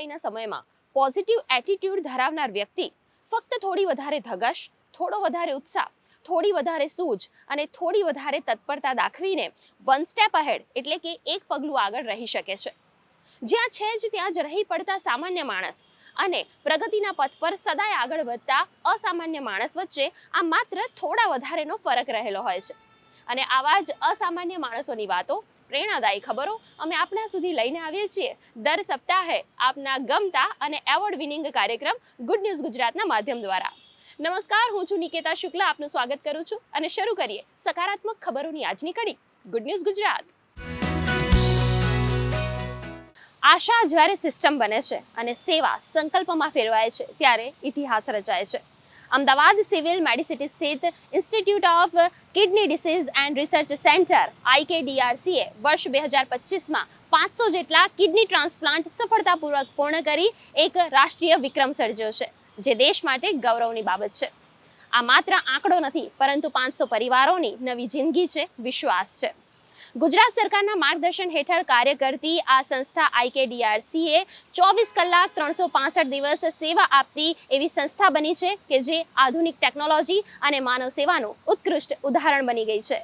હરીફાઈના સમયમાં positive attitude ધરાવનાર વ્યક્તિ ફક્ત થોડી વધારે ધગશ, થોડો વધારે ઉત્સાહ, થોડી વધારે સૂઝ અને થોડી વધારે તત્પરતા દાખવીને વન સ્ટેપ અહેડ એટલે કે એક પગલું આગળ રહી શકે છે. જ્યાં છે જ ત્યાં જ રહી પડતા સામાન્ય માણસ અને પ્રગતિના પથ પર સદાય આગળ વધતા અસામાન્ય માણસ વચ્ચે આ માત્ર થોડા વધારેનો ફરક રહેલો હોય છે. અને આવા જ અસામાન્ય માણસોની વાતો પ્રેરણાદાયી, ખબરો અમે આપના સુધી લઈને આવીએ છીએ. દર સપ્તાહે આપના ગમતા અને એવોર્ડ વિનિંગ કાર્યક્રમ ગુડ ન્યૂઝ ગુજરાતના માધ્યમ દ્વારા. નમસ્કાર, હું છું નિકેતા શુક્લા. આપનું સ્વાગત કરું છું અને શરૂ કરીએ સકારાત્મક ખબરોની આજની કડી ગુડ ન્યૂઝ ગુજરાત. આશા જ્યારે સિસ્ટમ બને છે અને સેવા સંકલ્પમાં ફેરવાય છે, ત્યારે ઇતિહાસ રચાય છે. અમદાવાદ સિવિલ મેડિસિટી સ્થિત institute of kidney diseases and research centre, આઈકેડીઆરસીએ, વર્ષ બે હજાર પચીસમાં પાંચસો જેટલા કિડની ટ્રાન્સપ્લાન્ટ સફળતાપૂર્વક પૂર્ણ કરી એક રાષ્ટ્રીય વિક્રમ સર્જ્યો છે, જે દેશ માટે ગૌરવની બાબત છે. આ માત્ર આંકડો નથી, પરંતુ પાંચસો પરિવારોની નવી જિંદગી છે, વિશ્વાસ છે. ગુજરાત સરકારના માર્ગદર્શન હેઠળ કાર્ય કરતી આ સંસ્થા આઈકેડીઆરસીએ ચોવીસ કલાક ત્રણસો પાસઠ દિવસ સેવા આપતી એવી સંસ્થા બની છે કે જે આધુનિક ટેકનોલોજી અને માનવ સેવાનું ઉત્કૃષ્ટ ઉદાહરણ બની ગઈ છે.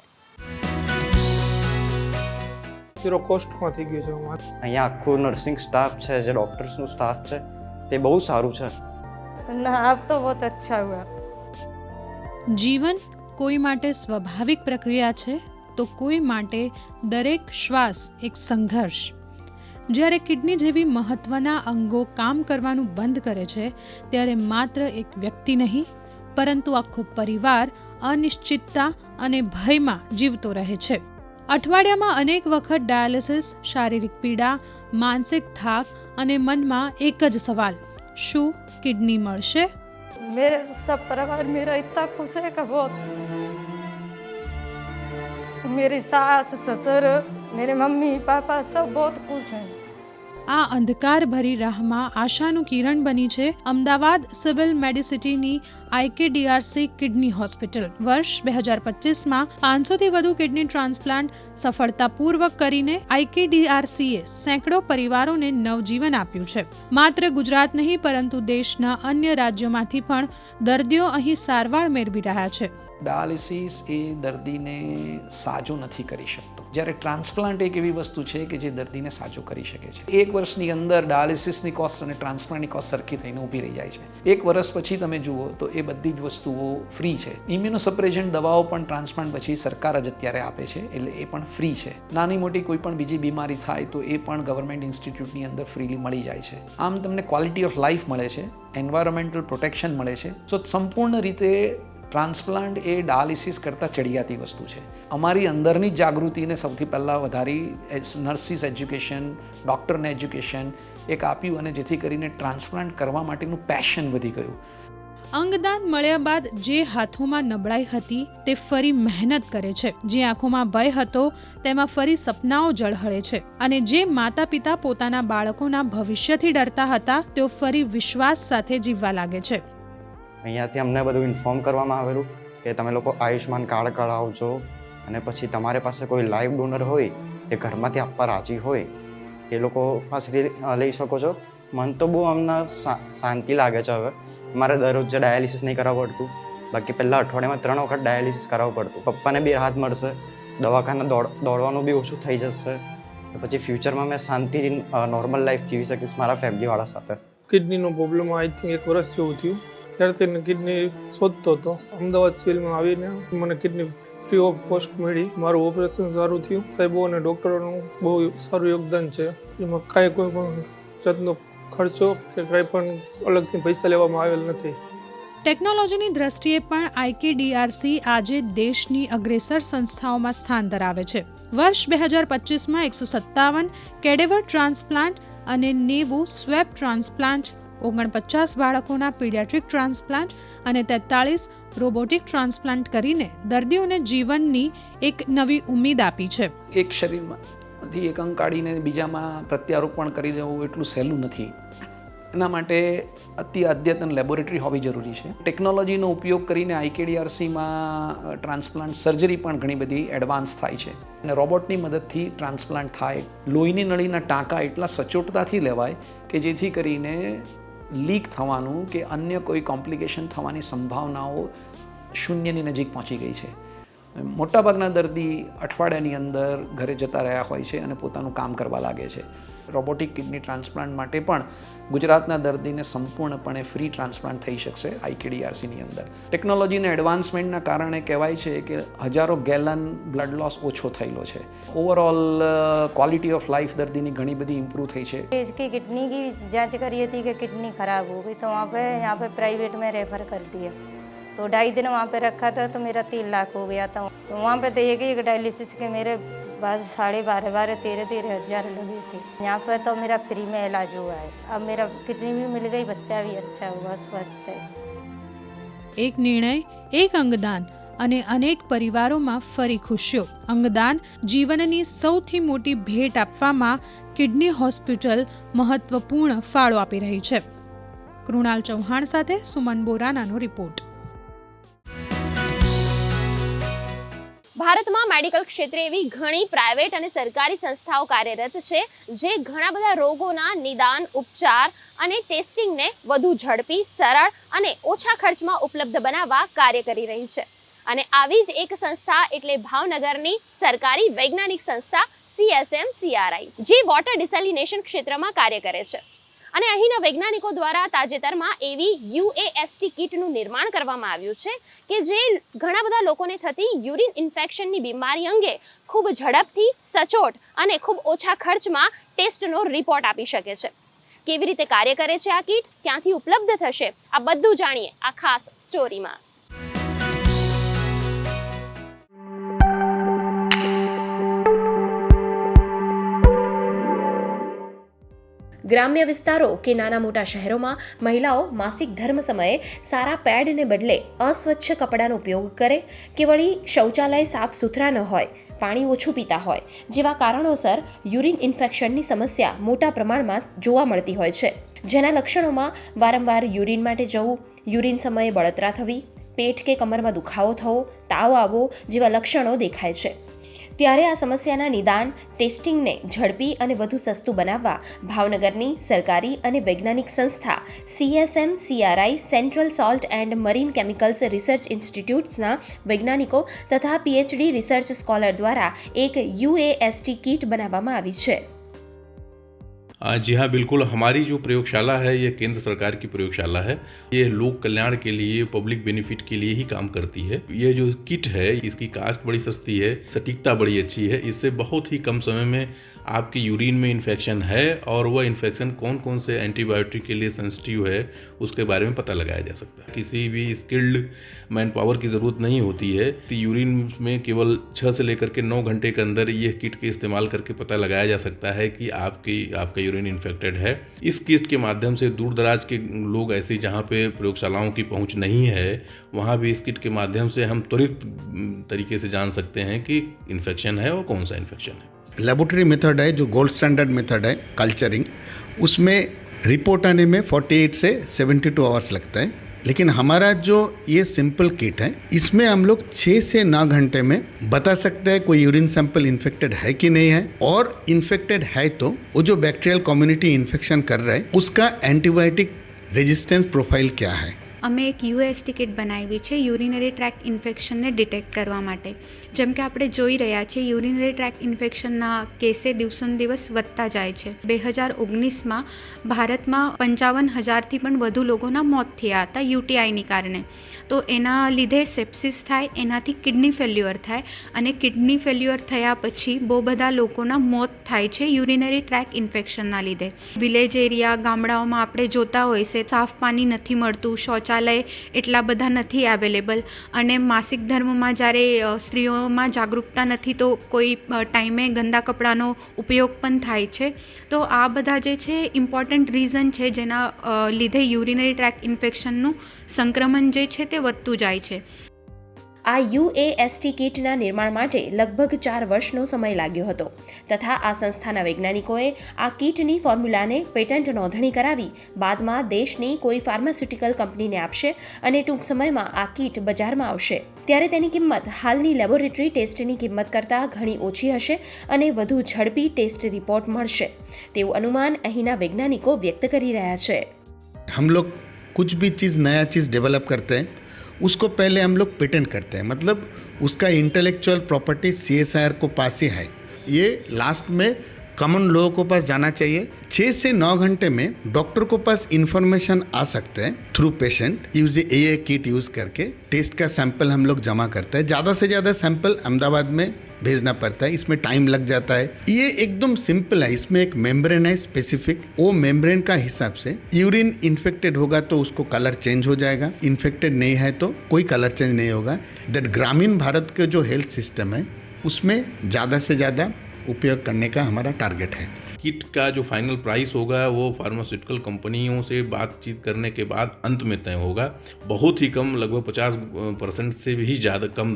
ઝીરો કોસ્ટમાં થઈ ગયું છે અહીંયા આખું નર્સિંગ સ્ટાફ છે જે ડૉક્ટર્સનું સ્ટાફ છે તે બહુ સારું છે. આપ તો બહુ અચ્છા હુઆ જીવન કોઈ માટે સ્વાભાવિક પ્રક્રિયા છે? તો કોઈ માટે દરેક શ્વાસ એક સંઘર્ષ. જ્યારે કિડની જેવી મહત્ત્વના અંગો કામ કરવાનું બંધ કરે છે, ત્યારે માત્ર એક વ્યક્તિ નહીં, પરંતુ આખો પરિવાર અનિશ્ચિતતા અને ભયમાં જીવતો રહે છે. અઠવાડિયામાં અનેક વખત ડાયાલિસિસ, શારીરિક પીડા, માનસિક થાક અને મનમાં એક જ સવાલ, શું કિડની મળશે? મેરે સબ પરિવાર મેરા ઇતના ખુશ હે કે मेरी सास ससुर मेरे मम्मी पापा सब बहुत खुश हैं આ અંધકાર ભરી રાહમાં આશાનું કિરણ બની છે અમદાવાદ સિવિલ મેડિસિટીની આઈકેડીઆરસી કિડની હોસ્પિટલ વર્ષ બે હજાર પચીસમાં પાંચસોથી વધુ કિડની ટ્રાન્સપ્લાન્ટ સફળતાપૂર્વક કરીને આઈકેડીઆરસીએ સેંકડો પરિવારોને નવજીવન આપ્યું છે માત્ર ગુજરાત નહીં પરંતુ દેશના અન્ય રાજ્યોમાંથી પણ દર્દીઓ અહીં સારવાર મેળવી રહ્યા છે ડાયાલિસિસ એ દર્દીને સાજો નથી કરી શકતો. જ્યારે ટ્રાન્સપ્લાન્ટ એક એવી વસ્તુ છે કે જે દર્દીને સાજો કરી શકે છે. એક વર્ષની અંદર ડાયાલિસિસની કોસ્ટ અને ટ્રાન્સપ્લાન્ટની કોસ્ટ સરખી થઈને ઊભી રહી જાય છે. એક વર્ષ પછી તમે જુઓ તો એ બધી જ વસ્તુઓ ફ્રી છે. ઇમ્યુનોસપ્રેઝન્ટ દવાઓ પણ ટ્રાન્સપ્લાન્ટ પછી સરકાર જ અત્યારે આપે છે, એટલે એ પણ ફ્રી છે. નાની મોટી કોઈ પણ બીજી બીમારી થાય તો એ પણ ગવર્મેન્ટ ઇન્સ્ટિટ્યૂટની અંદર ફ્રીલી મળી જાય છે. આમ તમને ક્વોલિટી ઓફ લાઈફ મળે છે, એન્વાયરમેન્ટલ પ્રોટેક્શન મળે છે. સો સંપૂર્ણ રીતે ટ્રાન્સપ્લાન્ટ એ ડાયાલિસિસ કરતાં ચડિયાતી વસ્તુ છે. અમારી અંદરની જાગૃતિને સૌથી પહેલાં વધારી નર્સિસ એજ્યુકેશન, ડૉક્ટરને એજ્યુકેશન એક આપ્યું અને જેથી કરીને ટ્રાન્સપ્લાન્ટ કરવા માટેનું પેશન વધી ગયું. અંગદાન મળ્યા બાદ જે હાથોમાં નબળાઈ હતી તે ફરી મહેનત કરે છે. જે આંખોમાં ભય હતો તેમાં ફરી સપનાઓ ઝળહળે છે અને જે માતા પિતા પોતાના બાળકોના ભવિષ્યથી ડરતા હતા તેઓ ફરી વિશ્વાસ સાથે જીવવા લાગે છે. અહીંયાથી અમને બધું ઇન્ફોર્મ કરવામાં આવેલું કે તમે લોકો આયુષ્માન કાર્ડ કઢાવજો અને પછી તમારી પાસે કોઈ લાઈવ ડોનર હોય, તે ઘરમાંથી આપવા રાજી હોય, તે લોકો પાસેથી લઈ શકો છો. મન તો બહુ અમને શાંતિ લાગે છે હવે. મારે દરરોજ ડાયાલિસિસ નહીં કરાવવું પડતું, બાકી પહેલાં અઠવાડિયામાં ત્રણ વખત ડાયાલિસિસ કરાવવું પડતું. પપ્પાને બી રાહત મળશે, દવાખાના દોડ, દોડવાનું બી ઓછું થઈ જશે. પછી ફ્યુચરમાં મેં શાંતિથી નોર્મલ લાઈફ જીવી શકીશ મારા ફેમિલીવાળા સાથે. કિડનીનો પ્રોબ્લેમ આઈ થિંક એક વર્ષ જેવું થયું. ત્યારથી કિડની શોધતો હતો. અમદાવાદ સિવિલમાં આવીને મને કિડની ફ્રી ઓફ કોસ્ટ મળી. મારું ઓપરેશન સારું થયું. સાહેબો અને ડૉક્ટરોનું બહુ સારું યોગદાન છે. એમાં કાંઈ કોઈ પણ જાતનો ખર્ચો કે કાંઈ પણ અલગથી પૈસા લેવામાં આવેલ નથી. ટેકનોલોજીની દ્રષ્ટિએ પણ આઈકેડીઆરસી આજે દેશની અગ્રેસર સંસ્થાઓમાં સ્થાન ધરાવે છે. વર્ષ બે હજાર પચીસમાં એકસો સત્તાવન કેડેવર ટ્રાન્સપ્લાન્ટ અને નેવું સ્વેબ ટ્રાન્સપ્લાન્ટ ઓગણપચાસ બાળકોના પીડિયાટ્રિક ટ્રાન્સપ્લાન્ટ અને તેતાળીસ રોબોટિક ટ્રાન્સપ્લાન્ટ કરીને દર્દીઓને જીવનની એક નવી ઉમેદ આપી છે. એક શરીરમાંથી એક અંગ કાઢીને બીજામાં પ્રત્યારોપણ કરી દેવું એટલું સહેલું નથી. એના માટે અતિ અદ્યતન લેબોરેટરી હોવી જરૂરી છે. ટેકનોલોજીનો ઉપયોગ કરીને આઈકેડીઆરસીમાં ટ્રાન્સપ્લાન્ટ સર્જરી પણ ઘણી બધી એડવાન્સ થાય છે. અને રોબોટની મદદથી ટ્રાન્સપ્લાન્ટ થાય. લોહીની નળીના ટાંકા એટલા સચોટતાથી લેવાય કે જેથી કરીને લીક થવાનું કે અન્ય કોઈ કોમ્પ્લિકેશન થવાની સંભાવનાઓ શૂન્યની નજીક પહોંચી ગઈ છે. મોટાભાગના દર્દી અઠવાડિયાની અંદર ઘરે જતા રહ્યા હોય છે અને પોતાનું કામ કરવા લાગે છે. રોબોટિક કિડની ટ્રાન્સપ્લાન્ટ માટે પણ ગુજરાતના દર્દીને સંપૂર્ણપણે ફ્રી ટ્રાન્સપ્લાન્ટ થઈ શકશે આઈકેડીઆરસીની અંદર ટેકનોલોજીના એડવાન્સમેન્ટના કારણે કહેવાય છે કે હજારો ગેલન બ્લડ લોસ ઓછો થયેલો છે ઓવરઓલ ક્વોલિટી ઓફ લાઈફ દર્દીની ઘણી બધી ઇમ્પ્રૂવ થઈ છે इसकी किडनी की जांच करी थी कि किडनी खराब हो गई तो वहाँ पे यहाँ पे प्राइवेट में रेफर कर दिया तो ढाई दिन वहाँ पे रखा था तो मेरा तीन लाख हो गया था तो वहाँ पे तो एक एक डायलिसिस के मेरे बस साढ़े बारह बारह तेरह तेरह हजार लगे थे यहाँ पर तो मेरा फ्री में इलाज हुआ है अब मेरा किडनी भी मिल गई बच्चा भी अच्छा हुआ स्वस्थ है એક નિર્ણય એક અંગદાન અને અનેક પરિવારોમાં ફરી ખુશીઓ અંગદાન જીવનની સૌથી મોટી ભેટ આપવામાં કિડની હોસ્પિટલ મહત્વપૂર્ણ ફાળો આપી રહી છે કૃણાલ ચૌહાણ સાથે સુમન બોરાનાનો રિપોર્ટ ભારતમાં મેડિકલ ક્ષેત્રે એવી ઘણી પ્રાઇવેટ અને સરકારી સંસ્થાઓ કાર્યરત છે, જે ઘણા બધા રોગોના નિદાન, ઉપચાર અને ટેસ્ટિંગને વધુ ઝડપી, સરળ અને ઓછા ખર્ચમાં ઉપલબ્ધ બનાવવા કાર્ય કરી રહી છે. અને આવી જ એક સંસ્થા એટલે ભાવનગરની સરકારી વૈજ્ઞાનિક સંસ્થા સીએસએમ સીઆરઆઈ જે વોટર ડિસેલિનેશન ક્ષેત્રમાં કાર્ય કરે છે. અને અહીંના વૈજ્ઞાનિકો દ્વારા તાજેતરમાં એવી યુએએસટી કીટનું નિર્માણ કરવામાં આવ્યું છે કે જે ઘણા બધા લોકોને થતી યુરિન ઇન્ફેક્શનની બીમારી અંગે ખૂબ ઝડપથી સચોટ અને ખૂબ ઓછા ખર્ચમાં ટેસ્ટનો રિપોર્ટ આપી શકે છે. કેવી રીતે કાર્ય કરે છે આ કીટ? ક્યાંથી ઉપલબ્ધ થશે? આ બધું જાણીએ આ ખાસ સ્ટોરીમાં. ગ્રામ્ય વિસ્તારો કે નાના મોટા શહેરોમાં મહિલાઓ માસિક ધર્મ સમયે સારા પેડને બદલે અસ્વચ્છ કપડાનો ઉપયોગ કરે કે વળી શૌચાલય સાફ સુથરા ન હોય, પાણી ઓછું પીતા હોય, જેવા કારણોસર યુરિન ઇન્ફેક્શનની સમસ્યા મોટા પ્રમાણમાં જોવા મળતી હોય છે. જેના લક્ષણોમાં વારંવાર યુરિન માટે જવું, યુરિન સમયે બળતરા થવી, પેટ કે કમરમાં દુખાવો થવો, તાવ આવવો જેવા લક્ષણો દેખાય છે. ત્યારે આ સમસ્યાના નિદાન, ટેસ્ટિંગને ઝડપી અને વધુ સસ્તું બનાવવા ભાવનગરની સરકારી અને વૈજ્ઞાનિક સંસ્થા CSM CRI central salt and marine chemicals research ઇન્સ્ટિટ્યૂટ્સના વૈજ્ઞાનિકો તથા પીએચડી રિસર્ચ સ્કોલર દ્વારા એક યુએએસટી કીટ બનાવવામાં આવી છે. जी हाँ बिल्कुल। हमारी जो प्रयोगशाला है, ये केंद्र सरकार की प्रयोगशाला है। ये लोक कल्याण के लिए, पब्लिक बेनिफिट के लिए ही काम करती है। ये जो किट है, इसकी कास्ट बड़ी सस्ती है, सटीकता बड़ी अच्छी है। इससे बहुत ही कम समय में आपकी यूरिन में इन्फेक्शन है और वह इन्फेक्शन कौन कौन से एंटीबायोटिक के लिए सेंसिटिव है, उसके बारे में पता लगाया जा सकता है। किसी भी स्किल्ड मैन पावर की ज़रूरत नहीं होती है। तो यूरिन में केवल छः से लेकर के नौ घंटे के अंदर यह किट के इस्तेमाल करके पता लगाया जा सकता है कि आपकी, आपका यूरिन इन्फेक्टेड है। इस किट के माध्यम से दूर दराज के लोग ऐसे जहाँ पे प्रयोगशालाओं की पहुँच नहीं है, वहाँ भी इस किट के माध्यम से हम त्वरित तरीके से जान सकते हैं कि इन्फेक्शन है और कौन सा इन्फेक्शन है। लेबोरेटरी मेथड है, जो गोल्ड स्टैंडर्ड मेथड है कल्चरिंग उसमें रिपोर्ट आने में 48 से 72 आवर्स लगता है। लेकिन हमारा जो ये सिंपल किट है, इसमें हम लोग छः से नौ घंटे में बता सकते हैं कोई यूरिन सैंपल इन्फेक्टेड है कि नहीं है। और इन्फेक्टेड है तो वो जो बैक्टीरियल कम्युनिटी इन्फेक्शन कर रहा है, उसका एंटीबायोटिक रेजिस्टेंस प्रोफ़ाइल क्या है। અમે એક યુએસ ટિકિટ બનાવી છે યુરિનરી ટ્રેક ઇન્ફેક્શનને ડિટેક્ટ કરવા માટે. જેમ કે આપણે જોઈ રહ્યા છીએ, યુરિનરી ટ્રેક ઇન્ફેક્શનના કેસે દિવસોને દિવસ વધતા જાય છે. બે હજાર ઓગણીસમાં ભારતમાં પંચાવન હજારથી પણ વધુ લોકોના મોત થયા હતા યુટીઆઈની કારણે. તો એના લીધે સેપ્સિસ થાય, એનાથી કિડની ફેલ્યુઅર થાય અને કિડની ફેલ્યુઅર થયા પછી બહુ બધા લોકોના મોત થાય છે યુરિનરી ટ્રેક ઇન્ફેક્શનના લીધે. વિલેજ એરિયા ગામડાઓમાં આપણે જોતા હોય છે, સાફ પાણી નથી મળતું શૌચાલય એટલા બધા નથી અવેલેબલ. અને માસિક ધર્મમાં જ્યારે સ્ત્રીઓમાં જાગૃતતા નથી તો કોઈ ટાઈમે ગંદા કપડાનો ઉપયોગ પણ થાય છે. તો આ બધા જે છે ઇમ્પોર્ટન્ટ રીઝન છે જેના લીધે યુરિનરી ટ્રેક ઇન્ફેક્શનનું સંક્રમણ જે છે તે વધતું જાય છે. આ યુએએસટી કીટના નિર્માણ માટે લગભગ ચાર વર્ષનો સમય લાગ્યો હતો તથા આ સંસ્થાના વૈજ્ઞાનિકોએ આ કીટની ફોર્મ્યુલાને પેટન્ટ નોંધણી કરાવી બાદમાં દેશની કોઈ ફાર્માસ્યુટિકલ કંપનીને આપશે અને ટૂંક સમયમાં આ કીટ બજારમાં આવશે ત્યારે તેની કિંમત હાલની લેબોરેટરી ટેસ્ટની કિંમત કરતાં ઘણી ઓછી હશે અને વધુ ઝડપી ટેસ્ટ રિપોર્ટ મળશે તેવું અનુમાન અહીંના વૈજ્ઞાનિકો વ્યક્ત કરી રહ્યા છે हम लोग कुछ भी चीज़ नया चीज़ डेवलप करते हैं उसको पहले हम लोग पेटेंट करते हैं मतलब उसका intellectual property C S I R को पास ही है ये लास्ट में कॉमन लोगों को पास जाना चाहिए। छः से नौ घंटे में डॉक्टर को पास इंफॉर्मेशन आ सकते हैं through patient use a kit use करके। टेस्ट का सैंपल हम लोग जमा करते हैं। ज़्यादा से ज़्यादा सैंपल अहमदाबाद में भेजना पड़ता है। इसमें टाइम लग जाता है। ये एकदम सिंपल है। इसमें एक मेम्ब्रेन है स्पेसिफिक वो मेम्ब्रेन का हिसाब से यूरिन इन्फेक्टेड होगा तो उसको कलर चेंज हो जाएगा। इन्फेक्टेड नहीं है तो कोई कलर चेंज नहीं होगा। दैट ग्रामीण भारत के जो हेल्थ सिस्टम है, उसमें ज़्यादा से ज़्यादा उपयोग करने का हमारा टारगेट है। किट का जो फाइनल प्राइस होगा, वो फार्मास्यूटिकल कंपनियों से बातचीत करने के बाद अंत में तय होगा। बहुत ही कम, लगभग पचास परसेंट से भी ज़्यादा कम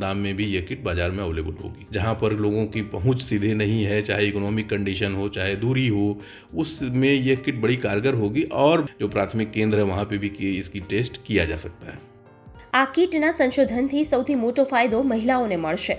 दाम में भी ये किट बाज़ार में अवेलेबल होगी। जहाँ पर लोगों की पहुँच सीधे नहीं है, चाहे इकोनॉमिक कंडीशन हो, चाहे दूरी हो, उसमें यह किट बड़ी कारगर होगी और जो प्राथमिक केंद्र है, वहाँ पर भी इसकी टेस्ट किया जा सकता है। આ કીટના સંશોધનથી સૌથી મોટો ફાયદો મહિલાઓને મળશે.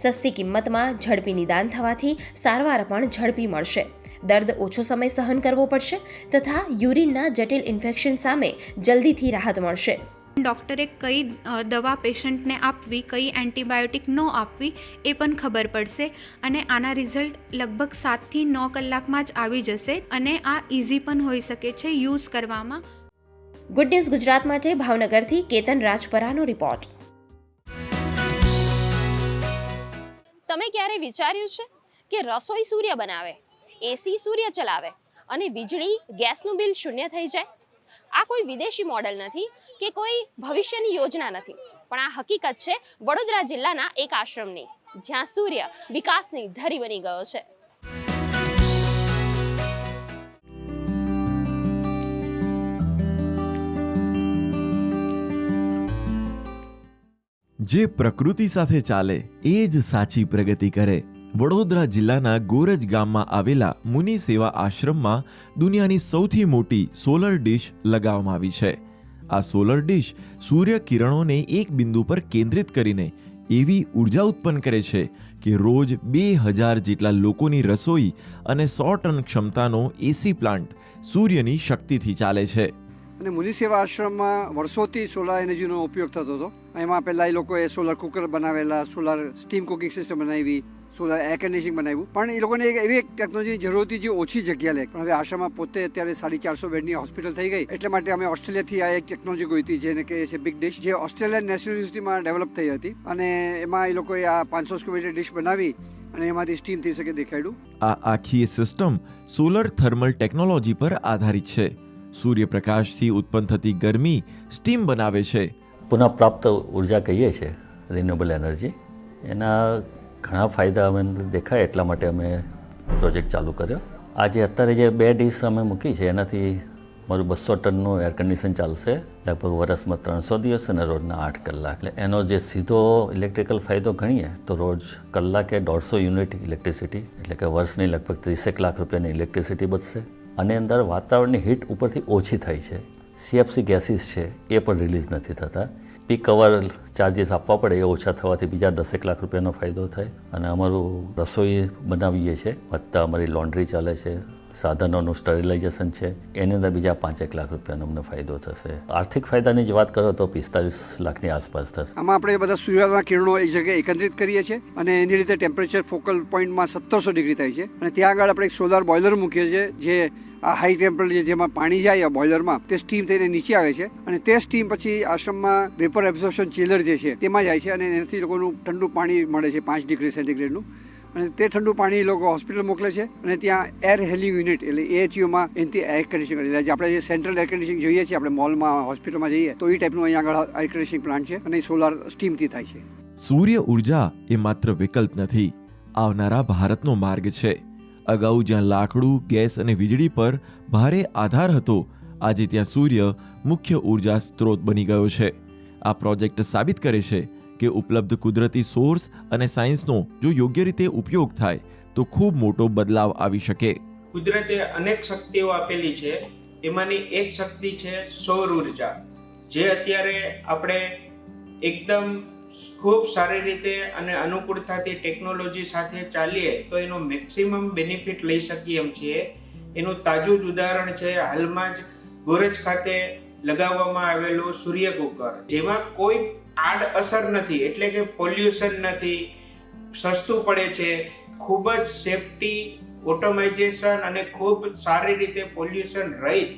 સસ્તી કિંમતમાં ઝડપી નિદાન થવાથી સારવાર પણ ઝડપી મળશે. દર્દ ઓછો સમય સહન કરવો પડશે તથા યુરિનના જટિલ ઇન્ફેક્શન સામે જલ્દીથી રાહત મળશે. ડૉક્ટરે કઈ દવા પેશન્ટને આપવી, કઈ એન્ટીબાયોટિક ન આપવી એ પણ ખબર પડશે અને આના રિઝલ્ટ લગભગ સાતથી નવ કલાકમાં જ આવી જશે અને આ ઇઝી પણ હોઈ શકે છે યુઝ કરવામાં. ગુડ ન્યૂઝ ગુજરાત માટે ભાવનગરથી કેતન રાજપરાનો રિપોર્ટ તમે ક્યારે વિચાર્યું છે કે રસોઈ સૂર્ય બનાવે એસી સૂર્ય ચલાવે અને વીજળી ગેસનું બિલ શૂન્ય થઈ જાય? આ કોઈ વિદેશી મોડેલ નથી કે કોઈ ભવિષ્યની યોજના નથી. પણ આ હકીકત છે વડોદરા જિલ્લાના એક આશ્રમની, જ્યાં સૂર્ય વિકાસની ધરી બની ગયો છે. જે પ્રકૃતિ સાથે ચાલે, એ જ સાચી પ્રગતિ કરે. વડોદરા જિલ્લાના ગોરજ ગામમાં આવેલા મુનિ સેવા આશ્રમમાં દુનિયાની સૌથી મોટી સોલર ડિશ લગાવવામાં આવી છે. આ સોલર ડિશ સૂર્ય કિરણોને એક બિંદુ પર કેન્દ્રિત કરીને એવી ઊર્જા ઉત્પન્ન કરે છે કે રોજ બે હજાર જેટલા લોકોની રસોઈ અને સો ટન ક્ષમતાનો એસી પ્લાન્ટ સૂર્યની શક્તિથી ચાલે છે. અને મુનિ સેવા આશ્રમમાં વર્ષોથી સોલાર એનર્જીનો ઉપયોગ થતો હતો. એમાં પહેલાં એ લોકોએ સોલાર કુકર બનાવેલા સોલાર સ્ટીમ કુકિંગ સિસ્ટમ બનાવી સોલાર એર કન્ડિશનિંગ બનાવ્યું. પણ એ લોકોને એક એવી એક ટેકનોલોજીની જરૂર હતી જે ઓછી જગ્યા લે. પણ હવે આશ્રમમાં પોતે અત્યારે સાડી ચારસો બેડની હોસ્પિટલ થઈ ગઈ. એટલે માટે અમે ઓસ્ટ્રેલિયાથી આ એક ટેકનોલોજી ગઈ હતી જેને કહે છે બિગ ડિશ જે ઓસ્ટ્રેલિયન નેશનલ યુનિવર્સિટીમાં ડેવલપ થઈ હતી. અને એમાં એ લોકોએ આ પાંચસો સ્ક્વેર ડિશ બનાવી અને એમાંથી સ્ટીમ થઈ શકે દેખાડ્યું. આ આખી સિસ્ટમ સોલર થર્મલ ટેકનોલોજી પર આધારિત છે. સૂર્યપ્રકાશથી ઉત્પન્ન થતી ગરમી સ્ટીમ બનાવે છે. પુનઃપ્રાપ્ત ઊર્જા કહીએ છીએ રિન્યુએબલ એનર્જી એના ઘણા ફાયદા અમે દેખાય એટલા માટે અમે પ્રોજેક્ટ ચાલુ કર્યો. આજે અત્યારે જે બે ડીશ અમે મૂકી છે, એનાથી મારું બસો ટનનું એર કન્ડિશન ચાલશે, લગભગ વર્ષમાં ત્રણસો દિવસ અને રોજના આઠ કલાક. એટલે એનો જે સીધો ઇલેક્ટ્રિકલ ફાયદો ગણીએ, તો રોજ કલાકે દોઢસો યુનિટ ઇલેક્ટ્રિસિટી એટલે કે વર્ષની લગભગ ત્રીસેક લાખ રૂપિયાની ઇલેક્ટ્રિસિટી બચશે. અને અંદર વાતાવરણની હીટ ઉપરથી ઓછી થાય છે. સીએફસી ગેસીસ છે, એ પણ રિલીઝ નથી થતા. પીક કવર ચાર્જીસ આપવા પડે, એ ઓછા થવાથી બીજા દસેક લાખ રૂપિયાનો ફાયદો થાય. અને અમારું રસોઈ બનાવીએ છીએ. વત્તા અમારી લોન્ડ્રી ચાલે છે. સાધનોનું સ્ટરિલાઇઝેશન છે. એની અંદર બીજા પાંચેક લાખ રૂપિયાનો અમને ફાયદો થશે. આર્થિક ફાયદાની જ વાત કરો તો પિસ્તાલીસ લાખની આસપાસ થશે. આમાં આપણે બધા સૂર્યના કિરણો એક જગ્યાએ એકત્રિત કરીએ છીએ અને એની રીતે ટેમ્પરેચર ફોકલ પોઈન્ટમાં સત્તરસો ડિગ્રી થાય છે. અને ત્યાં આગળ આપણે એક સોલાર બોઇલર મૂકીએ છીએ, જે આ હાઈ ટેમ્પરેચર જેમાં પાણી જાય બોઇલરમાં તે સ્ટીમ થઈને નીચે આવે છે. અને તે સ્ટીમ પછી આશ્રમમાં વેપર એબ્ઝોર્પ્શન ચિલર જે છે, તેમાં જાય છે અને એનાથી લોકોનું ઠંડુ પાણી મળે છે પાંચ ડિગ્રી સેન્ટીગ્રેડનું. અને તે ઠંડુ પાણી એ લોકો હોસ્પિટલ મોકલે છે અને ત્યાં એર હેલિંગ યુનિટ એટલે એએચયુમાં એનથી એર કન્ડિશનિંગ જે આપણે જે સેન્ટ્રલ એર કન્ડિશનિંગ જોઈએ છીએ, આપણે મોલમાં હોસ્પિટલમાં જઈએ, તો એ ટાઈપનું અહીંયા આગળ એર કન્ડિશનિંગ પ્લાન્ટ છે અને સોલાર સ્ટીમથી થાય છે. સૂર્ય ઊર્જા એ માત્ર વિકલ્પ નથી, આવનારા ભારતનો માર્ગ છે. અગાઉ જ્યાં લાકડું, ગેસ અને વીજળી પર ભારે આધાર હતો, આજે ત્યાં સૂર્ય મુખ્ય ઊર્જા સ્ત્રોત બની ગયો છે. આ પ્રોજેક્ટ સાબિત કરે છે કે ઉપલબ્ધ કુદરતી સોર્સ અને સાયન્સનો જો યોગ્ય રીતે ઉપયોગ થાય, તો ખૂબ મોટો બદલાવ આવી શકે. કુદરતે અનેક શક્તિઓ આપેલી છે. એમાંની એક શક્તિ છે સૌર ઊર્જા, જે અત્યારે આપણે એકદમ ખૂબ સારી રીતે અને અનુકૂળતાથી ટેકનોલોજી સાથે ચાલીએ, તો એનો મેક્સિમમ બેનિફિટ લઈ શકીએ એમ છીએ. એનું તાજું જ ઉદાહરણ છે, હાલમાં જ ગોરજ ખાતે લગાવવામાં આવેલું સૂર્ય કુકર, જેમાં કોઈ આડ અસર નથી, એટલે કે પોલ્યુશન નથી, સસ્તું પડે છે. ખૂબ જ સેફટી ઓટોમાઇઝેશન અને ખૂબ સારી રીતે પોલ્યુશન રહિત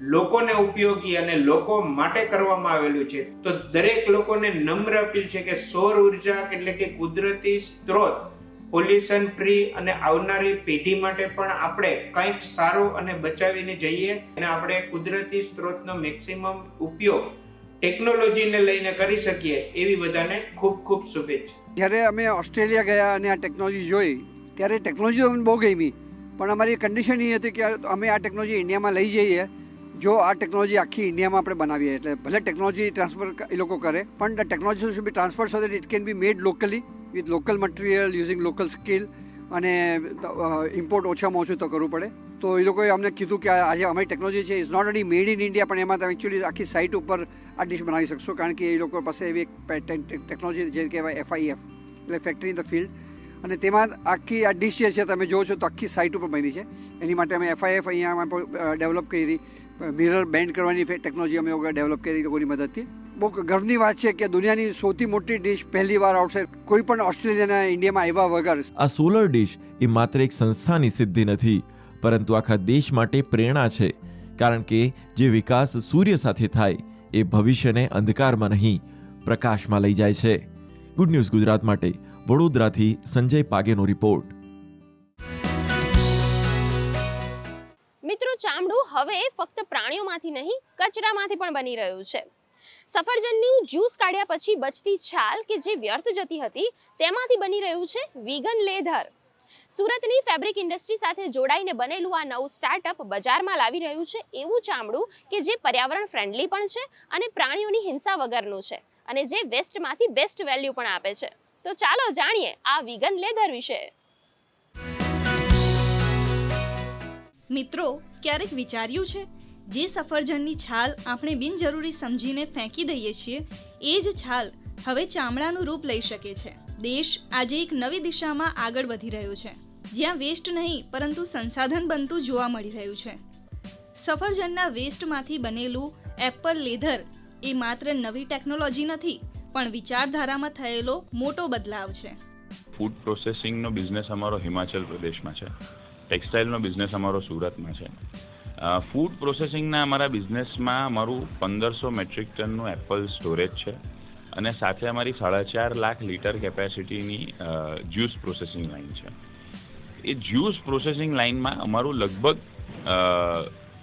લોકોને ઉપયોગી અને લોકો માટે કરવામાં આવેલું છે. તો દરેક લોકોને નમ્ર અપીલ છે કે સૌર ઊર્જા એટલે કે કુદરતી સ્ત્રોત પોલ્યુશન ફ્રી અને આવનારી પેઢી માટે પણ આપણે કંઈક સારું અને બચાવીને જઈએ. અને આપણે કુદરતી સ્ત્રોતનો મેક્સિમમ ઉપયોગ ટેકનોલોજીને લઈને કરી શકીએ એવી બધાને ખૂબ ખૂબ શુભેચ્છા. જ્યારે અમે ઓસ્ટ્રેલિયા ગયા અને આ ટેકનોલોજી જોઈ, ત્યારે ટેકનોલોજી અમને બહુ ગમી. પણ અમારી કન્ડિશન એ હતી કે અમે આ ટેકનોલોજી ઇન્ડિયામાં લઈ જઈએ, જો આ ટેકનોલોજી આખી ઇન્ડિયામાં આપણે બનાવીએ. એટલે ભલે ટેકનોલોજી ટ્રાન્સફર એ લોકો કરે, પણ technology should be transfer so that it can be made locally with local material using local skill અને ઇમ્પોર્ટ ઓછામાં ઓછું તો કરવું પડે. તો એ લોકોએ અમને કીધું કે આજે અમારી ટેકનોલોજી છે is not only made in India પણ એમાં તમે એકચ્યુઅલી આખી સાઇટ ઉપર આ ડિશ બનાવી શકશો. કારણ કે એ લોકો પાસે એવી એક ટેકનોલોજી જે કહેવાય એફઆઈએફ એટલે ફેક્ટરી ઇન ધ ફિલ્ડ અને તેમાં આખી આ ડિશ જે છે, તમે જોવો છો, તો આખી સાઇટ ઉપર બની છે. એની માટે અમે એફઆઈએફ અહીંયા ડેવલપ કરી. મિરર બેન્ડ કરવાની ટેકનોલોજી અમે ડેવલપ કરી લોકોની મદદથી. બહુ ગર્વની વાત છે કે દુનિયાની સૌથી મોટી ડિશ પહેલી વાર આવશે કોઈ પણ ઓસ્ટ્રેલિયાના ઇન્ડિયામાં આવ્યા વગર. આ સોલર ડિશ એ માત્ર એક સંસ્થાની સિદ્ધિ નથી પરંતુ આખા દેશ માટે પ્રેરણા છે. કારણ કે જે વિકાસ સૂર્ય સાથે થાય એ ભવિષ્યને અંધકારમાં નહીં પ્રકાશમાં લઈ જાય છે. ગુડ ન્યૂઝ ગુજરાત માટે વડોદરાથી સંજય પાગેનો રિપોર્ટ મિત્રો ચામડું હવે ફક્ત પ્રાણીઓમાંથી નહીં કચરામાંથી પણ બની રહ્યું છે. સફરજનનું જ્યુસ કાઢ્યા પછી બચતી છાલ કે જે વ્યર્થ જતી હતી, તેમાંથી બની રહ્યું છે વિગન લેધર. સુરતની ફેબ્રિક ઇન્ડસ્ટ્રી સાથે જોડાઈને બનેલું આ નવું સ્ટાર્ટઅપ બજારમાં લાવી રહ્યું છે એવું ચામડું કે જે પર્યાવરણ ફ્રેન્ડલી પણ છે અને પ્રાણીઓની હિંસા વગરનું છે અને જે વેસ્ટમાંથી બેસ્ટ વેલ્યુ પણ આપે છે. તો ચાલો જાણીએ આ વિગન લેધર વિશે. મિત્રો, ક્યારેક વિચાર્યું છે જે સફરજનની છાલ આપણે બિનજરૂરી સમજીને ફેંકી દઈએ છીએ, એ જ છાલ હવે ચામડાનું રૂપ લઈ શકે છે. દેશ આજે એક નવી દિશામાં આગળ વધી રહ્યો છે. જ્યાં વેસ્ટ નહીં, પરંતુ સંસાધન બનતું જોવા મળી રહ્યું છે. સફરજનના વેસ્ટમાંથી બનેલું એપલ લેધર એ માત્ર નવી ટેકનોલોજી નથી, પણ વિચારધારામાં થયેલો મોટો બદલાવ છે. ફૂડ પ્રોસેસિંગનો બિઝનેસ અમારો હિમાચલ પ્રદેશમાં છે. ટેક્સટાઇલનો બિઝનેસ અમારો સુરતમાં છે. ફૂડ પ્રોસેસિંગના અમારા બિઝનેસમાં અમારું પંદરસો મેટ્રિક ટનનું એપલ સ્ટોરેજ છે અને સાથે અમારી સાડા ચાર લાખ લીટર કેપેસિટીની જ્યુસ પ્રોસેસિંગ લાઇન છે. એ જ્યુસ પ્રોસેસિંગ લાઇનમાં અમારું લગભગ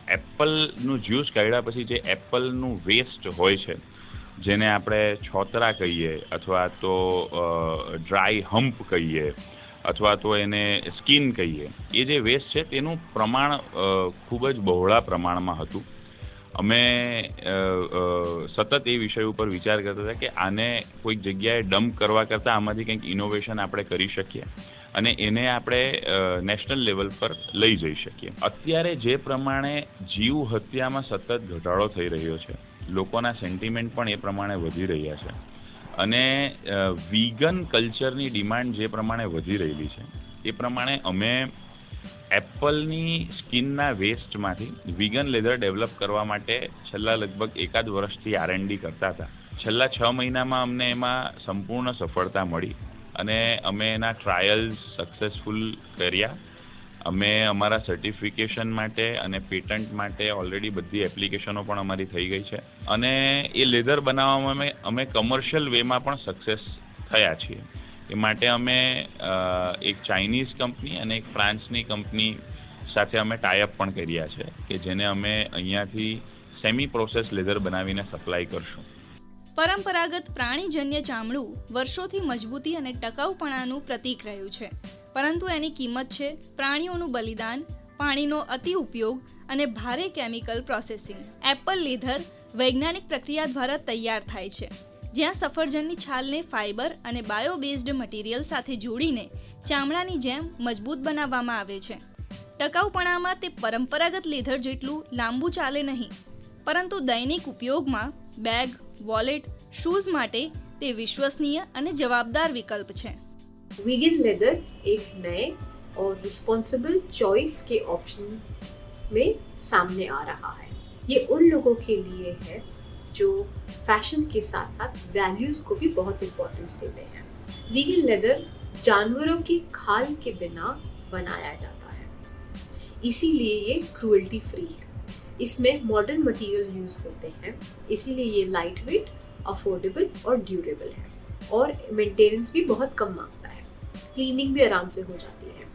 એપલનું જ્યુસ કાઢ્યા પછી જે એપલનું વેસ્ટ હોય છે, જેને આપણે છોતરા કહીએ અથવા તો ડ્રાય હમ્પ કહીએ અથવા તો એને સ્કિન કહીએ, એ જે વેસ્ટ છે તેનું પ્રમાણ ખૂબ જ બહોળા પ્રમાણમાં હતું. અમે સતત એ વિષય ઉપર વિચાર કરતા હતા કે આને કોઈક જગ્યાએ ડમ્પ કરવા કરતાં આમાંથી કંઈક ઇનોવેશન આપણે કરી શકીએ અને એને આપણે નેશનલ લેવલ પર લઈ જઈ શકીએ. અત્યારે જે પ્રમાણે જીવ હત્યામાં સતત ઘટાડો થઈ રહ્યો છે, લોકોના સેન્ટિમેન્ટ પણ એ પ્રમાણે વધી રહ્યા છે. અને વીગન કલ્ચરની ડિમાન્ડ જે પ્રમાણે વધી રહેલી છે, એ પ્રમાણે અમે એપલની સ્કિનના વેસ્ટમાંથી વીગન લેધર ડેવલપ કરવા માટે છેલ્લા લગભગ એકાદ વર્ષથી આરએનડી કરતા હતા. છેલ્લા છ મહિનામાં અમને એમાં સંપૂર્ણ સફળતા મળી અને અમે એના ટ્રાયલ્સ સક્સેસફુલ કર્યા. અમે અમારા સર્ટિફિકેશન માટે અને પેટન્ટ માટે ઓલરેડી બધી એપ્લિકેશનો પણ અમારી થઈ ગઈ છે. અને એ લેધર બનાવવામાં અમે અમે કમર્શિયલ વેમાં પણ સક્સેસ થયા છીએ. એ માટે અમે એક ચાઇનીઝ કંપની અને એક ફ્રાન્સની કંપની સાથે અમે ટાઈઅપ પણ કર્યા છે કે જેને અમે અહીંયાથી સેમી પ્રોસેસ લેધર બનાવીને સપ્લાય કરશું. પરંપરાગત પ્રાણીજન્ય ચામડું વર્ષોથી મજબૂતી અને ટકાઉપણાનું પ્રતીક રહ્યું છે. પરંતુ એની કિંમત છે પ્રાણીઓનું બલિદાન, પાણીનો અતિ ઉપયોગ અને ભારે કેમિકલ પ્રોસેસિંગ. એપલ લેધર વૈજ્ઞાનિક પ્રક્રિયા દ્વારા તૈયાર થાય છે, જ્યાં સફરજનની છાલને ફાઇબર અને બાયોબેઝડ મટીરિયલ સાથે જોડીને ચામડાની જેમ મજબૂત બનાવવામાં આવે છે. ટકાઉપણામાં તે પરંપરાગત લેધર જેટલું લાંબુ ચાલે નહીં, પરંતુ દૈનિક ઉપયોગમાં બેગ, વોલેટ, શૂઝ માટે તે વિશ્વસનીય અને જવાબદાર વિકલ્પ છે. वीगन लेदर एक नए और रिस्पॉन्सिबल चॉइस के ऑप्शन में सामने आ रहा है। ये उन लोगों के लिए है जो फ़ैशन के साथ साथ वैल्यूज़ को भी बहुत इम्पोर्टेंस देते हैं। वीगन लेदर जानवरों की खाल के बिना बनाया जाता है। इसीलिए ये क्रूअल्टी फ्री है। इसमें मॉडर्न मटेरियल यूज़ होते हैं। इसीलिए ये लाइट वेट अफोर्डेबल और ड्यूरेबल है। और मेंटेनेंस भी बहुत कम माँगता है। क्लीनिंग भी आराम से हो जाती है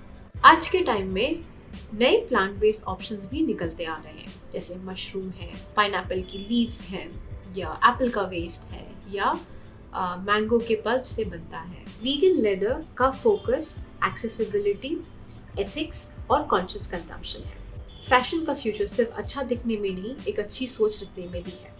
आज के टाइम में नए प्लांट बेस्ड ऑप्शंस भी निकलते आ रहे हैं जैसे मशरूम है पाइनएप्पल की लीव्स हैं या एप्पल का वेस्ट है या मैंगो के पल्प से बनता है वीगन लेदर का फोकस एक्सेसिबिलिटी एथिक्स और कॉन्शियस कंजम्पशन है फैशन का फ्यूचर सिर्फ अच्छा दिखने में नहीं एक अच्छी सोच रखने में भी है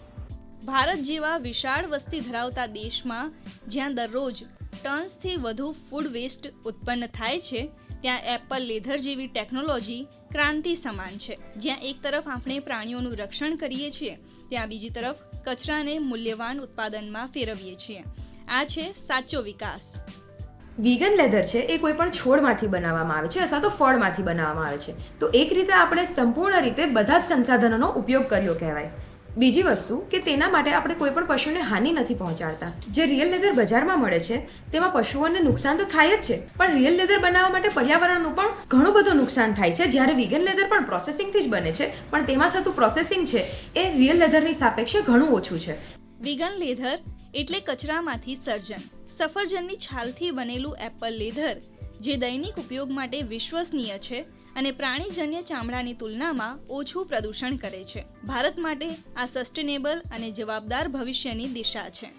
ભારત જેવા વિશાળ વસ્તી ધરાવતા દેશમાં જ્યાં દરરોજ ટન્સથી વધુ ફૂડ વેસ્ટ ઉત્પન્ન થાય છે, ત્યાં એપલ લેધર જેવી ટેકનોલોજી ક્રાંતિ સમાન છે. જ્યાં એક તરફ આપણે પ્રાણીઓનું રક્ષણ કરીએ છીએ, ત્યાં બીજી તરફ કચરાને મૂલ્યવાન ઉત્પાદનમાં ફેરવીએ છીએ. આ છે સાચો વિકાસ. વીગન લેધર છે, એ કોઈ પણ છોડમાંથી બનાવવામાં આવે છે અથવા તો ફળમાંથી બનાવવામાં આવે છે. તો એક રીતે આપણે સંપૂર્ણ રીતે બધા જ સંસાધનોનો ઉપયોગ કર્યો કહેવાય. બીજી વસ્તુ કે તેના માટે આપણે કોઈ પણ પશુને હાનિ નથી પહોંચાડતા. જે રિયલ લેધર બજારમાં મળે છે, તેમાં પશુઓને નુકસાન તો થાય જ છે, પણ રિયલ લેધર બનાવવા માટે પર્યાવરણનું પણ ઘણું બધું નુકસાન થાય છે. જ્યારે વિગન લેધર પણ પ્રોસેસિંગથી જ બને છે, પણ તેમાં થતું પ્રોસેસિંગ છે, એ રિયલ લેધરની સાપેક્ષે ઘણું ઓછું છે. વિગન લેધર એટલે કચરામાંથી સર્જન. સફરજનની છાલથી બનેલું એપલ લેધર જે દૈનિક ઉપયોગ માટે વિશ્વસનીય છે અને પ્રાણીજન્ય ચામડાની તુલનામાં ઓછું પ્રદૂષણ કરે છે. ભારત માટે આ સસ્ટેનેબલ અને જવાબદાર ભવિષ્યની દિશા છે.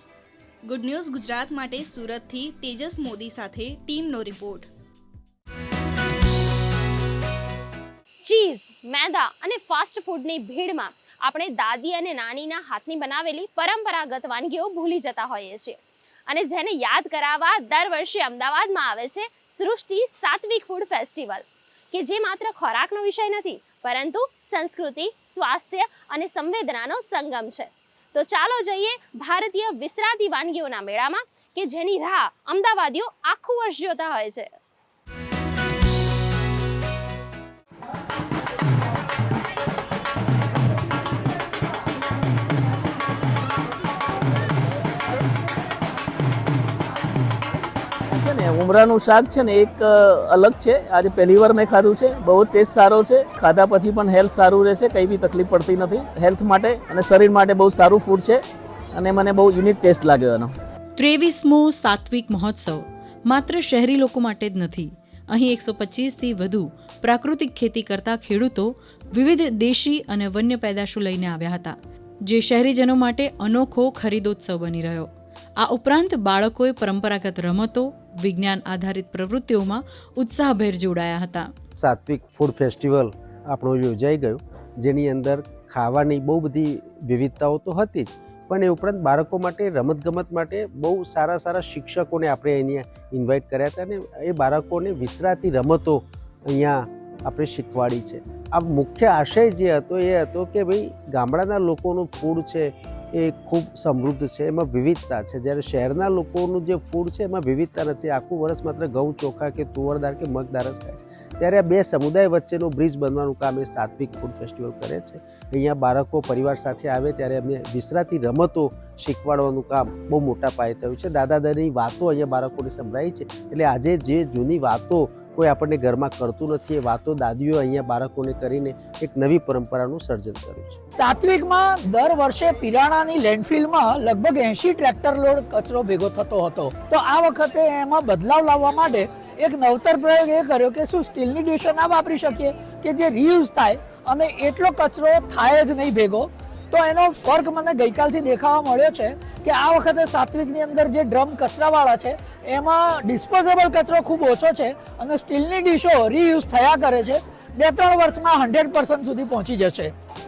ગુડ ન્યૂઝ ગુજરાત માટે સુરતથી તેજસ મોદી સાથે ટીમનો રિપોર્ટ ચીઝ મેદા અને ફાસ્ટ ફૂડની ભીડમાં આપણે દાદી અને નાનીના હાથની બનાવેલી પરંપરાગત વાનગીઓ ભૂલી જતા હોઈએ છીએ. અને જેને યાદ કરાવવા દર વર્ષે અમદાવાદમાં આવે છે સૃષ્ટિ સાત્વિક ફૂડ ફેસ્ટિવલ કે જે માત્ર ખોરાકનો વિષય નથી, પરંતુ સંસ્કૃતિ, સ્વાસ્થ્ય અને સંવેદનાનો સંગમ છે. તો ચાલો જઈએ ભારતીય વિસરાતી વાનગીઓના મેળામાં, કે જેની રાહ અમદાવાદીઓ આખું વર્ષ જોતા હોય છે. ને ઉમરાનું શાક છે ને એક અલગ છે. આજે પહેલી વાર મેં ખાધું છે. બહુ ટેસ્ટ સારો છે. ખાધા પછી પણ હેલ્થ સારું રહે છે. કંઈ બી તકલીફ પડતી નથી. હેલ્થ માટે અને શરીર માટે બહુ સારું ફૂડ છે અને મને બહુ યુનિક ટેસ્ટ લાગ્યો એનો. ત્રેવીસમો સાત્વિક મહોત્સવ. માત્ર શહેરી લોકો માટે જ નથી. અહીં એકસો પચીસથી વધુ પ્રાકૃતિક ખેતી કરતા ખેડૂતો વિવિધ દેશી અને વન્ય પેદાશો લઈને આવ્યા હતા, જે શહેરીજનો માટે અનોખો ખરીદોત્સવ બની રહ્યો. આ ઉપરાંત બાળકોએ પરંપરાગત રમતો વિજ્ઞાન આધારિત પ્રવૃત્તિઓમાં ઉત્સાહભેર જોડાયા હતા. સાત્વિક ફૂડ ફેસ્ટિવલ આપણો યોજાઈ ગયો. જેની અંદર ખાવાની બહુ બધી વિવિધતાઓ તો હતી જ, પણ એ ઉપરાંત બાળકો માટે, રમતગમત માટે બહુ સારા સારા શિક્ષકોને આપણે અહીંયા ઇન્વાઇટ કર્યા હતા અને એ બાળકોને વિસરાતી રમતો અહીંયા આપણે શીખવાડી છે. આ મુખ્ય આશય જે હતો એ હતો કે ભાઈ ગામડાના લોકોનું ફૂડ છે એ ખૂબ સમૃદ્ધ છે. એમાં વિવિધતા છે. જ્યારે શહેરના લોકોનું જે ફૂડ છે, એમાં વિવિધતા નથી. આખું વર્ષ માત્ર ઘઉં, ચોખા કે તુવરદાર કે મગદાર જ ખાય છે. ત્યારે આ બે સમુદાય વચ્ચેનો બ્રિજ બનવાનું કામ એ સાત્વિક ફૂડ ફેસ્ટિવલ કરે છે. અહીંયા બાળકો, પરિવાર સાથે આવે ત્યારે એમને વિસરાતી રમતો શીખવાડવાનું કામ બહુ મોટા પાયે થયું છે. દાદા દાદીની વાતો અહીંયા બાળકોને સંભળાય છે. એટલે આજે જે જૂની વાતો કોઈ આપણને ઘરમાં કરતું નથી, એ વાતો દાદીઓ અહીંયા બાળકોને કરીને એક નવી પરંપરાનું સર્જન કર્યું છે. સાત્વિકમાં દર વર્ષે પિરાણાની લેન્ડફિલમાં લગભગ એંશી ટ્રેક્ટર લોડ કચરો ભેગો થતો હતો. તો આ વખતે એમાં બદલાવ લાવવા માટે એક નવતર પ્રયોગ એ કર્યો કે શું સ્ટીલની ડીશો ના વાપરી શકીએ? કે જે રીયુઝ થાય અને એટલો કચરો થાય જ નહીં ભેગો? તો એનો ફર્ક મને ગઈકાલથી દેખાવા મળ્યો છે કે આ વખતે સાત્વિકની અંદર જે ડ્રમ કચરાવાળા છે, એમાં ડિસ્પોઝેબલ કચરો ખૂબ ઓછો છે અને સ્ટીલની ડીશો રીયુઝ થયા કરે છે. બે ત્રણ વર્ષમાં હંડ્રેડ પર્સન્ટ સુધી પહોંચી જશે.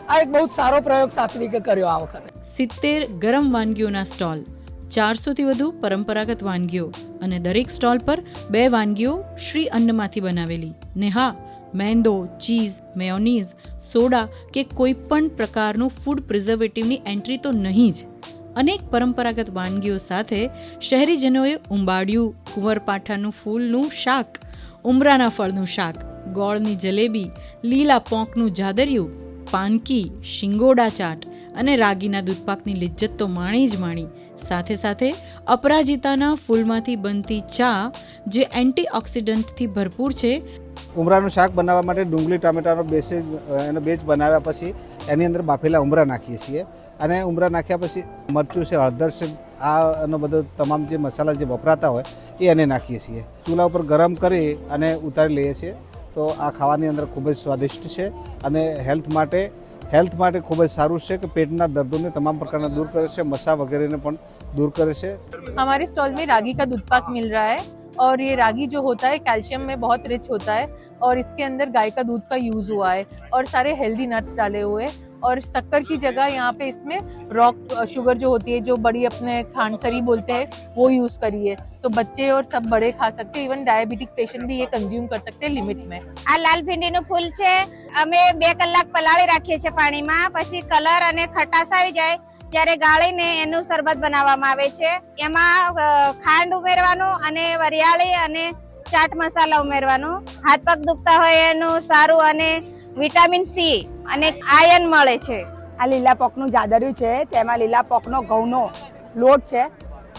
આ એક બહુ જ સારો પ્રયોગ સાત્વિકે કર્યો આ વખતે. સિત્તેર ગરમ વાનગીઓના સ્ટોલ, ચારસોથી વધુ પરંપરાગત વાનગીઓ અને દરેક સ્ટોલ પર બે વાનગીઓ શ્રી અન્નમાંથી બનાવેલી. ને હા મેંદો, ચીઝ, મેયોનીઝ, સોડા કે કોઈ પણ પ્રકારનું ફૂડ પ્રિઝર્વેટિવની એન્ટ્રી તો નહીં જ. અનેક પરંપરાગત વાનગીઓ સાથે શહેરીજનોએ ઉંબાડિયું, કુંવરપાઠાનું ફૂલનું શાક, ઉમરાના ફળનું શાક, ગોળની જલેબી, લીલા પોંકનું જાદરિયું, પાનકી, શિંગોડા ચાટ અને રાગીના દૂધપાકની લિજ્જત તો માણી જ માણી. સાથે સાથે અપરાજિતાના ફૂલમાંથી બનતી ચા, જે એન્ટીઓક્સિડન્ટથી ભરપૂર છે ઉમરાનું શાક બનાવવા માટે ડુંગળી, ટામેટાનો બેસેજ એનો બેચ બનાવ્યા પછી એની અંદર બાફેલા ઉમરા નાખીએ છીએ. અને ઉમરા નાખ્યા પછી મરચું છે, હળદર છે આ એનો બધો તમામ જે મસાલા જે વપરાતા હોય એ એને નાખીએ છીએ. ચૂલા ઉપર ગરમ કરી અને ઉતારી લઈએ છીએ. તો આ ખાવાની અંદર ખૂબ જ સ્વાદિષ્ટ છે અને હેલ્થ માટે હેલ્થ માટે ખૂબ જ સારું છે કે પેટના દર્દોને તમામ પ્રકારના દૂર કરે છે, મસા વગેરેને પણ દૂર કરે છે. અમારી સ્ટોલ મેં રાગી કા દૂધ પાક મિલ રહા હૈ. और ये रागी जो होता है कैल्शियम में बहुत रिच होता है और इसके अंदर गाय का दूध का यूज़ हुआ है और सारे हेल्दी नट्स डाले हुए हैं और शक्कर की जगह यहाँ पे इसमें रॉक शुगर जो होती है जो बड़ी अपने खांडसरी बोलते हैं वो यूज़ करी है तो बच्चे और सब बड़े खा सकते हैं इवन डायबिटिक पेशेंट भी ये कंज्यूम कर सकते हैं लिमिट में આ લાલ ભીંડીનું ફૂલ છે અમે બે કલાક પલાળી રાખીએ છીએ પાણીમાં પછી કલર અને ખટાશ આવી જાય ત્યારે ગાળીને એનું શરબત બનાવવામાં આવે છે. એમાં ખાંડ ઉમેરવાનું અને વરિયાળી અને ચાટ મસાલા ઉમેરવાનું. હાથ પગ દુખતા હોય એનું સારું અને વિટામિન સી અને આયન મળે છે. આ લીલા પોકનું જાદર્યું છે તેમાં લીલા પોકનો ઘઉંનો લોટ છે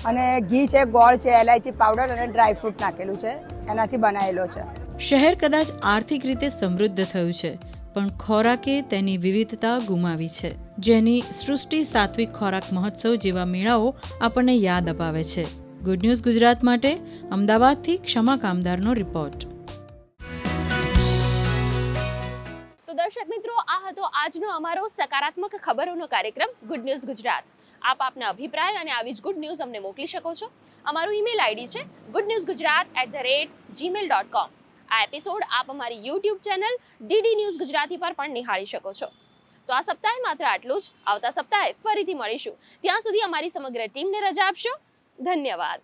અને ઘી છે ગોળ છે એલાયચી પાવડર અને ડ્રાયફ્રૂટ નાખેલું છે. એનાથી બનાવેલો છે. શહેર કદાચ આર્થિક રીતે સમૃદ્ધ થયું છે. પણ ખોરાકે તેની વિવિધતા ગુમાવી છે, જેની સૃષ્ટિ સાત્વિક ખોરાક મહોત્સવ જેવા મેળાઓ આપણને યાદ અપાવે છે. ગુડ ન્યૂઝ ગુજરાત માટે અમદાવાદથી ક્ષમા કામદારનો રિપોર્ટ તો દર્શક મિત્રો, આ હતો આજનો અમારો સકારાત્મક ખબરોનો કાર્યક્રમ ગુડ ન્યૂઝ ગુજરાત. આપ આપના અભિપ્રાય અને આવી જ ગુડ ન્યૂઝ અમને મોકલી શકો છો. અમારું ઈમેલ આઈડી છે good news Gujarat at the rate Gmail dot com આ એપિસોડ આપ અમારી YouTube channel DD news Gujarati પર પણ નિહાળી શકો છો. તો આ સપ્તાહે માત્ર આટલું જ. આવતા સપ્તાહે ફરીથી મળીશું. ત્યાં સુધી અમારી સમગ્ર ટીમને રજા આપશો. ધન્યવાદ.